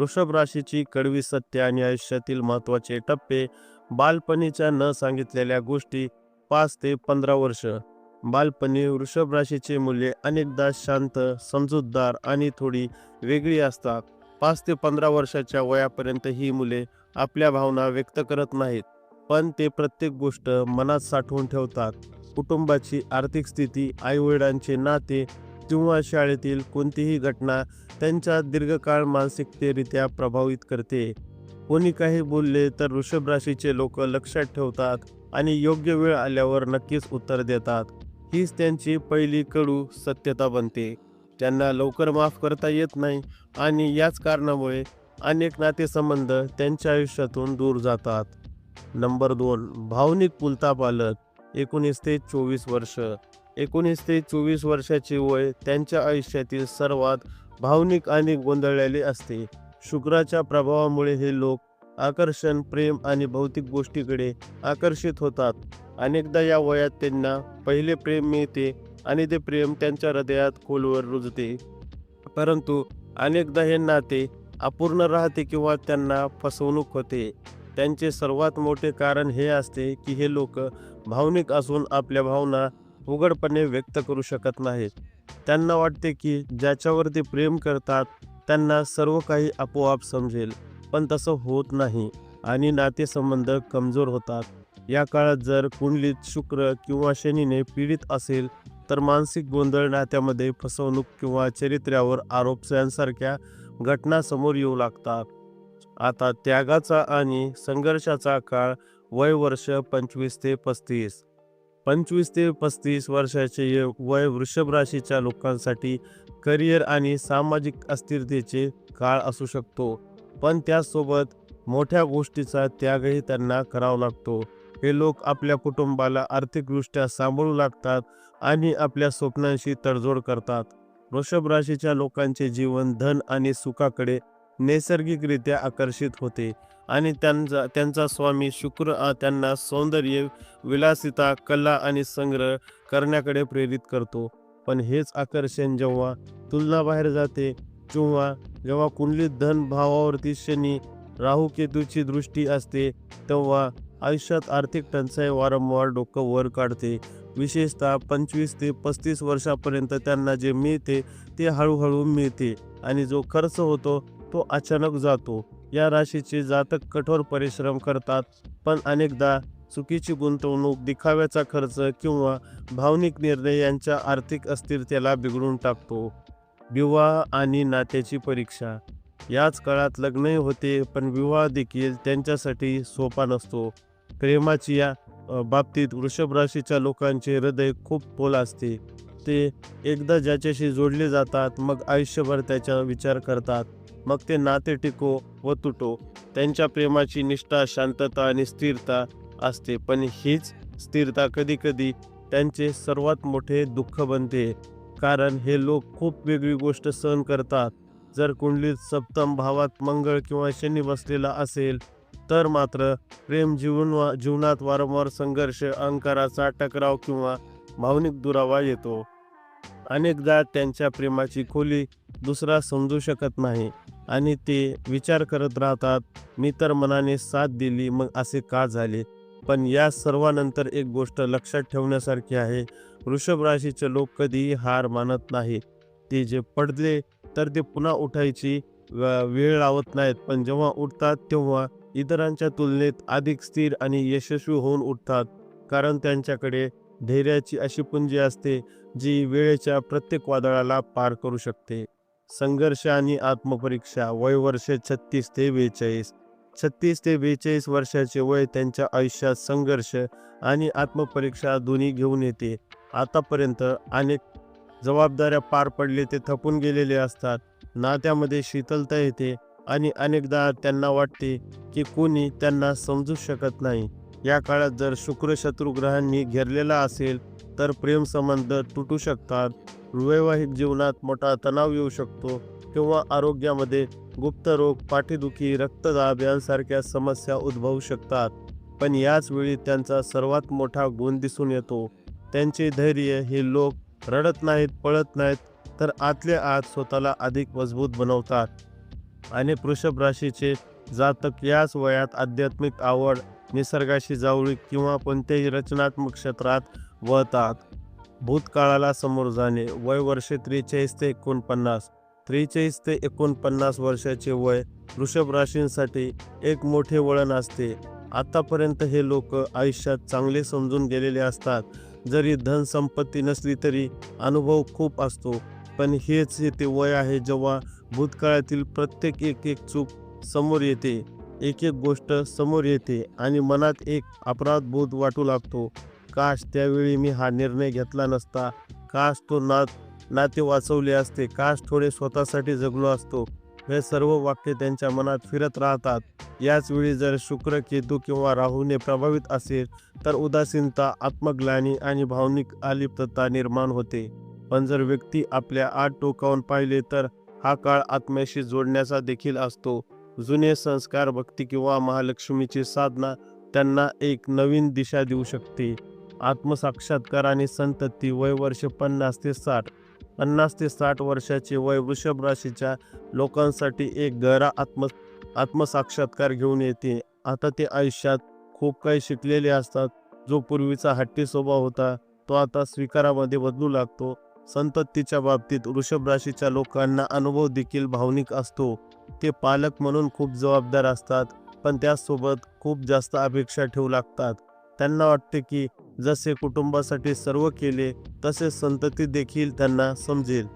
वृषभ राशीची कडवी सत्य आणि आयुष्यातील महत्त्वाचे टप्पे बालपणीच्या न सांगितलेल्या गोष्टी पाच ते पंधरा वर्ष. बालपणी वृषभ राशीचे मूल्य अनेकदा शांत समजूतदार आणि थोडी वेगळी असतात. पाच ते पंधरा वर्षाच्या वयापर्यंत ही मुले आपल्या भावना व्यक्त करत नाहीत पण ते प्रत्येक गोष्ट मनात साठवून ठेवतात. कुटुंबाची आर्थिक स्थिती आईवडिलांचे नाते किंवा शाळेतील कोणतीही घटना त्यांच्या दीर्घकाळ मानसिकतेरित्या प्रभावित करते. कोणी काही बोलले तर वृषभ राशीचे लोक लक्षात ठेवतात आणि योग्य वेळ आल्यावर नक्कीच उत्तर देतात. हीच त्यांची पहिली कडू सत्यता बनते. त्यांना लवकर माफ करता येत नाही आणि याच कारणामुळे अनेक नातेसंबंध त्यांच्या आयुष्यातून दूर जातात. नंबर दोन भावनिक पुलता पालक एकोणीस ते चोवीस वर्ष. एकोणीस ते चोवीस वर्षाचे वय त्यांच्या आयुष्यातील सर्वात भावनिक आणि गोंधळलेले असते. शुक्राच्या प्रभावामुळे हे लोक आकर्षण प्रेम आणि भौतिक गोष्टीकडे आकर्षित होतात. अनेकदा या वयात त्यांना पहिले प्रेम मिळते आणि ते प्रेम त्यांच्या हृदयात खोलवर रुजते. परंतु अनेकदा हे नाते अपूर्ण राहते किंवा त्यांना फसवणूक होते. त्यांचे सर्वात मोठे कारण हे असते की हे लोक भावनिक असून आपल्या भावना उघडपणे व्यक्त करू शकत नाहीत. त्यांना वाटते की ज्याच्यावर ते प्रेम करतात त्यांना सर्व काही आपोआप समजेल पण तसं होत नाही आणि नातेसंबंध कमजोर होतात. या काळात जर कुंडलीत शुक्र किंवा शनीने पीडित असेल तर मानसिक गोंधळ नात्यामध्ये फसवणूक किंवा चरित्र्यावर आरोप यांसारख्या घटना समोर येऊ लागतात. आता त्यागाचा आणि संघर्षाचा काळ वय वर्ष पंचवीस ते पस्तीस. पंचवीस ते पस्तीस वर्षाचे वय वृषभ राशीच्या लोकांसाठी करिअर आणि सामाजिक अस्थिरतेचे काळ असू शकतो. पण त्यासोबत मोठ्या गोष्टीचा त्यागही त्यांना करावा लागतो. हे लोक आपल्या कुटुंबाला आर्थिकदृष्ट्या सांभाळू लागतात आणि आपल्या स्वप्नांशी तडजोड करतात. वृषभ राशीच्या लोकांचे जीवन धन आणि सुखाकडे नैसर्गिकरित्या आकर्षित होते. आणि त्यांचा त्यांचा स्वामी शुक्र त्यांना सौंदर्य विलासिता कला आणि संग्रह करण्याकडे प्रेरित करतो. पण हेच आकर्षण जेव्हा तुलना बाहेर जाते किंवा जेव्हा कुंडलीत धन भावावरती शनी राहू केतूची दृष्टी असते तेव्हा आयुष्यात आर्थिक टंचाई वारंवार डोकं वर काढते. विशेषतः पंचवीस ते पस्तीस वर्षापर्यंत त्यांना जे मिळते ते हळूहळू मिळते आणि जो खर्च होतो तो अचानक जातो. या राशीचे जातक कठोर परिश्रम करतात पण अनेकदा चुकीची गुंतवणूक दिखाव्याचा खर्च किंवा भावनिक निर्णय यांच्या आर्थिक अस्थिरतेला बिघडून टाकतो. विवाह आणि नात्याची परीक्षा. याच काळात लग्नही होते पण विवाह देखील त्यांच्यासाठी सोपा नसतो. प्रेमाची या बाबतीत वृषभ राशीच्या लोकांचे हृदय खूप पोल असते. ते एकदा ज्याच्याशी जोडले जातात मग आयुष्यभर त्याचा विचार करतात. मग ते नाते टिको व तुटो. त्यांच्या प्रेमाची निष्ठा शांतता आणि स्थिरता असते. पण हीच स्थिरता कधीकधी त्यांचे सर्वात मोठे दुःख बनते. कारण हे लोक खूप वेगळी गोष्ट सहन करतात. जर कुंडलीत सप्तम भावात मंगळ किंवा शनी बसलेला असेल तर मात्र प्रेम जीवन वा जीवनात वारंवार संघर्ष अहंकाराचा टकराव किंवा भावनिक दुरावा येतो. अनेकदा त्यांच्या प्रेमाची खोली दुसरा समजू शकत नाही आणि ते विचार करत राहतात मी तर मनाने साथ दिली मग असे का झाले? पण या सर्वानंतर एक गोष्ट लक्षात ठेवण्यासारखी आहे वृषभ राशीचे लोक कधीही हार मानत नाही. ते जे पडले तर ते पुन्हा उठायची वेळ लावत नाहीत पण जेव्हा उठतात तेव्हा इतरांच्या तुलनेत अधिक स्थिर आणि यशस्वी होऊन उठतात कारण त्यांच्याकडे धैर्याची अशी पुंजी असते जी वेळेच्या प्रत्येक वादळाला पार करू शकते. संघर्ष आणि आत्मपरीक्षा वय वर्ष छत्तीस ते बेचाळीस. छत्तीस ते बेचाळीस वर्षाचे वय त्यांच्या आयुष्यात संघर्ष आणि आत्मपरीक्षा दोन्ही घेऊन येते. आतापर्यंत अनेक जबाबदाऱ्या पार पडले ते थकून गेलेले असतात. नात्यामध्ये शीतलता येते आणि अनेकदा त्यांना वाटते की कोणी त्यांना समजू शकत नाही. या काळात जर शुक्र शत्रुग्रहांनी घेरलेला असेल तर प्रेमसंबंध तुटू शकतात. वैवाहिक जीवनात मोठा तणाव येऊ शकतो किंवा आरोग्यामध्ये गुप्त रोग पाठीदुखी रक्तदाब यांसारख्या समस्या उद्भवू शकतात. पण याच वेळी त्यांचा सर्वात मोठा गुण दिसून येतो. त्यांचे धैर्य हे लोक रडत नाहीत पळत नाहीत तर आतल्या आत स्वतःला अधिक मजबूत बनवतात. आणि वृषभ राशीचे जातक याच वयात आध्यात्मिक आवड निसर्गाशी जावळी किंवा कोणत्याही रचनात्मक क्षेत्रात वळतात भूतकाळाला समोर जाणे वय वर्षे त्रेचाळीस ते एकोणपन्नास. त्रेचाळीस ते एकोणपन्नास वर्षाचे वय वृषभ राशींसाठी एक मोठे वळण असते. आतापर्यंत हे लोक आयुष्यात चांगले समजून गेलेले असतात. जरी धन संपत्ती नसली तरी अनुभव खूप असतो. पण हेच ते वय आहे जेव्हा भूतकाळातील प्रत्येक एक एक चूक समोर येते. एक एक गोष्ट समोर येते आणि मनात एक अपराधबोध वाटू लागतो. काश त्यावेळी मी हा निर्णय घेतला नसता. काश तो नात नाते वाचवले असते. काश थोडे स्वतःसाठी जगलो असतो. हे सर्व वाक्य त्यांच्या मनात फिरत राहतात. याच वेळी जर शुक्र केतू किंवा राहूने प्रभावित असेल तर उदासीनता आत्मग्लानी आणि भावनिक अलिप्तता निर्माण होते. पण जर व्यक्ती आपल्या आठ टोकावून पाहिले तर हा काळ आत्म्याशी जोडण्याचा देखील असतो. जुने संस्कार भक्ती किंवा महालक्ष्मीची साधना त्यांना एक नवीन दिशा देऊ शकते. आत्मसाक्षात्कार आणि संतती वय वर्ष पन्नास ते साठ. पन्नास ते साठ वर्षाचे वय वृषभ राशीच्या लोकांसाठी एक गहरा आत्म आत्मसाक्षात्कार घेऊन येते. आता ते आयुष्यात खूप काही शिकलेले असतात. जो पूर्वीचा हट्टी स्वभाव होता तो आता स्वीकारामध्ये बदलू लागतो. संततीच्या बाबतीत वृषभ राशीच्या लोकांना अनुभव देखील भावनिक असतो. ते पालक म्हणून खूप जबाबदार असतात पण त्यासोबत खूप जास्त अपेक्षा ठेवू लागतात. त्यांना वाटते की जसे कुटुंबासाठी सर्व केले तसे संतती देखील त्यांना समजेल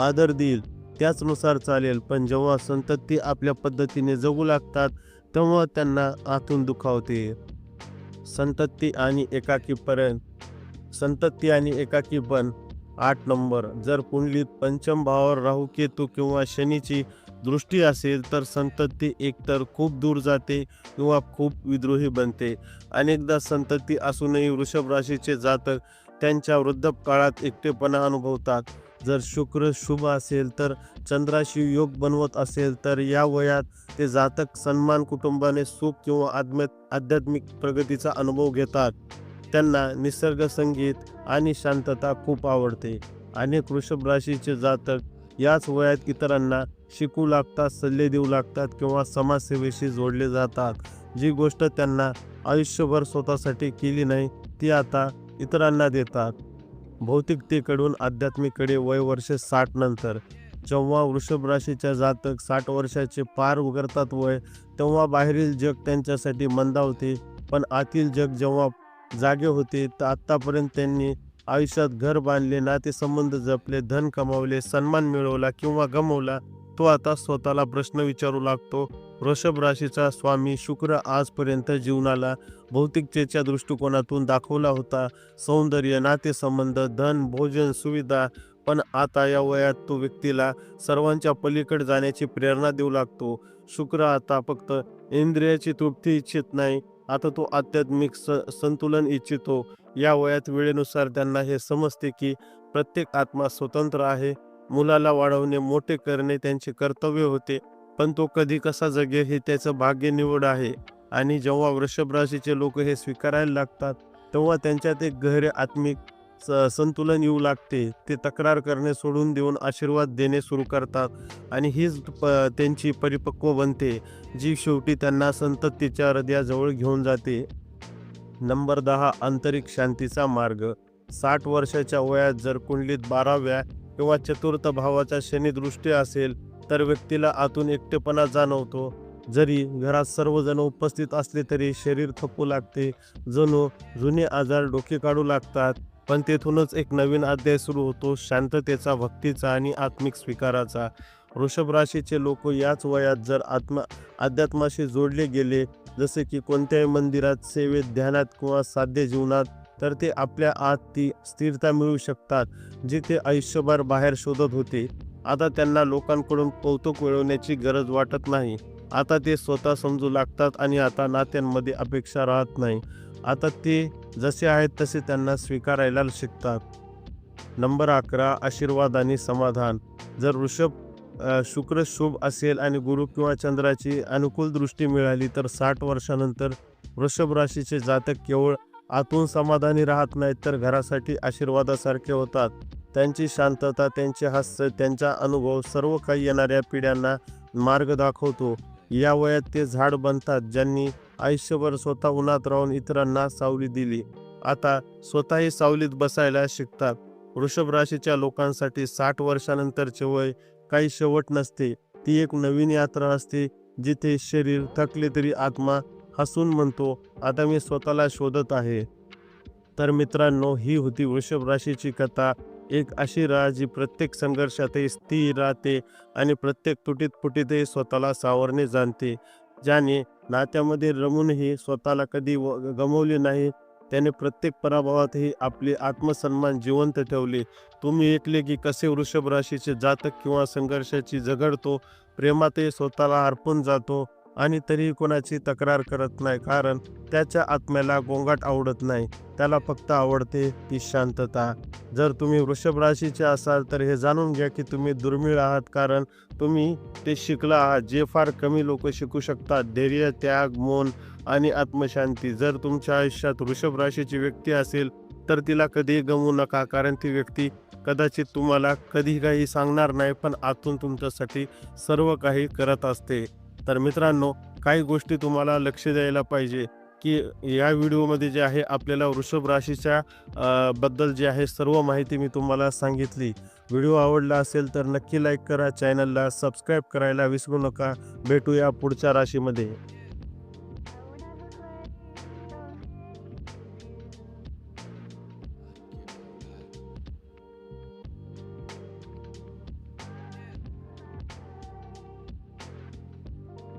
आदर देईल त्याचनुसार चालेल. पण जेव्हा संतती आपल्या पद्धतीने जगू लागतात तेव्हा त्यांना आतून दुखावते. संतती आणि एकाकीपर्यंत संतती आणि एकाकीपण आठ नंबर जर कुंडलीत पंचम भावावर राहू केतू किंवा शनीची दृष्टी असेल तर संतती एकतर खूप दूर जाते किंवा खूप विद्रोही बनते. अनेकदा संतती असूनही वृषभ राशीचे जातक त्यांच्या वृद्धकाळात एकटेपणा अनुभवतात. जर शुक्र शुभ असेल तर चंद्राशी योग बनवत असेल तर या वयात ते जातक सन्मान कुटुंबाने सुख किंवा आत्म आध्यात्मिक प्रगतीचा अनुभव घेतात. त्यांना निसर्ग संगीत आणि शांतता खूप आवडते. अनेक वृषभ राशीचे जातक याच वयात इतरांना शिकू लागतात सल्ले देऊ लागतात किंवा समाजसेवेशी जोडले जातात. जी गोष्ट त्यांना आयुष्यभर स्वतःसाठी केली नाही ती आता इतरांना देतात. भौतिकतेकडून आध्यात्मिकडे वय वर्ष साठ नंतर. जेव्हा वृषभ राशीच्या जातक साठ वर्षाचे पार उघडतात वय तेव्हा बाहेरील जग त्यांच्यासाठी मंदावते पण आतील जग जेव्हा जागे होते तर आत्तापर्यंत त्यांनी आयुष्यात घर बांधले नातेसंबंध जपले धन कमावले सन्मान मिळवला किंवा गमवला तो आता स्वतःला प्रश्न विचारू लागतो. वृषभ राशीचा स्वामी शुक्र आजपर्यंत जीवनाला भौतिकतेच्या दृष्टिकोनातून दाखवला होता. सौंदर्य नातेसंबंध धन भोजन सुविधा पण आता या वयात तो व्यक्तीला सर्वांच्या पलीकडे जाण्याची प्रेरणा देऊ लागतो. शुक्र आता फक्त इंद्रियाची तृप्ती इच्छित नाही आता तो आध्यात्मिक स संतुलन इच्छितो. या वयात वेळेनुसार त्यांना हे समजते की प्रत्येक आत्मा स्वतंत्र आहे. मुलाला वाढवणे मोठे करणे त्यांचे कर्तव्य होते. पण तो कधी कसा जगेल हे त्याचं भाग्य निवड आहे. आणि जेव्हा वृषभ राशीचे लोक हे स्वीकारायला लागतात तेव्हा त्यांच्यात एक गहरे आत्मिक स- संतुलन येऊ लागते. ते तक्रार करणे सोडून देऊन आशीर्वाद देणे सुरू करतात. आणि हीच प त्यांची परिपक्व बनते जी शेवटी त्यांना संततीच्या हृदयाजवळ घेऊन जाते. नंबर दहा आंतरिक शांतीचा मार्ग. साठ वर्षाच्या वयात जर कुंडलीत बाराव्या किंवा चतुर्थ भावाचा शनिदृष्टी असेल तर व्यक्तीला आतून एकटेपणा जाणवतो. जरी घरात सर्वजण उपस्थित असले तरी शरीर थप्पू लागते. जणू जुने आजार डोके काढू लागतात. पण तेथूनच एक नवीन अध्याय सुरू होतो शांततेचा भक्तीचा आणि आत्मिक स्वीकाराचा. वृषभ राशीचे लोक याच वयात जर आत्मा अध्यात्माशी जोडले गेले जसे की कोणत्याही मंदिरात सेवेत ध्यानात किंवा साध्य जीवनात तर ते आपल्या आत ती स्थिरता मिळू शकतात जी ते आयुष्यभर बाहेर शोधत होते. आता त्यांना लोकांकडून कौतुक मिळवण्याची गरज वाटत नाही. आता ते स्वतः समजू लागतात आणि आता नात्यांमध्ये अपेक्षा राहत नाही. आता ते जसे आहेत तसे त्यांना स्वीकारायला शिकतात. नंबर अकरा आशीर्वाद आणि समाधान. जर वृषभ शुक्र शुभ असेल आणि गुरु किंवा चंद्राची अनुकूल दृष्टी मिळाली तर साठ वर्षानंतर वृषभ राशीचे जातक केवळ आतून समाधानी राहत नाहीत तर घरासाठी आशीर्वादासारखे होतात. त्यांची शांतता त्यांचे हास्य त्यांचा अनुभव सर्व काही येणाऱ्या पिढ्यांना मार्ग दाखवतो. या वयात ते झाड बनतात ज्यांनी आयुष्यभर स्वतः उन्हात राहून इतरांना सावली दिली. आता स्वतःही सावलीत बसायला शिकतात. वृषभ राशीच्या लोकांसाठी साठ वर्षानंतरचे वय काही शेवट नसते. ती एक नवीन यात्रा असते जिथे शरीर थकले तरी आत्मा हसून म्हणतो आता मी स्वतःला शोधत आहे. तर मित्रांनो ही होती वृषभ राशीची कथा. एक अशी राह जी प्रत्येक संघर्षातही स्थिर राहते आणि प्रत्येक तुटीत फुटीतही स्वतःला सावरणे जाणते. ज्याने नात्यामध्ये रमूनही स्वतःला कधी व गमवले नाही त्याने प्रत्येक पराभवातही आपले आत्मसन्मान जिवंत ठेवले. तुम्ही ऐकले की कसे वृषभ राशीचे जातक किंवा संघर्षाची झगडतो प्रेमातही स्वतःला हरपून जातो आणि तरीही कोणाची तक्रार करत नाही कारण त्याच्या आत्म्याला गोंगाट आवडत नाही. त्याला फक्त आवडते ती शांतता. जर तुम्ही वृषभ राशीचे असाल तर हे जाणून घ्या की तुम्ही दुर्मिळ आहात कारण तुम्ही ते शिकला आहात. जे फार कमी लोक शिकू शकतात धैर्य त्याग मौन आणि आत्मशांती. जर तुमच्या आयुष्यात वृषभ राशीची व्यक्ती असेल तर तिला कधीही गमवू नका कारण ती व्यक्ती कदाचित तुम्हाला कधी काही सांगणार नाही पण आतून तुमच्यासाठी सर्व काही करत असते. तर मित्रांनो काही गोष्टी तुम्हाला लक्ष द्यायला पाहिजे की या व्हिडिओमध्ये जे आहे आपल्याला वृषभ राशीच्या बद्दल जे आहे सर्व माहिती मी तुम्हाला सांगितली. व्हिडिओ आवडला असेल तर नक्की लाईक करा चॅनलला सबस्क्राईब करायला विसरू नका. भेटूया पुढच्या राशीमध्ये.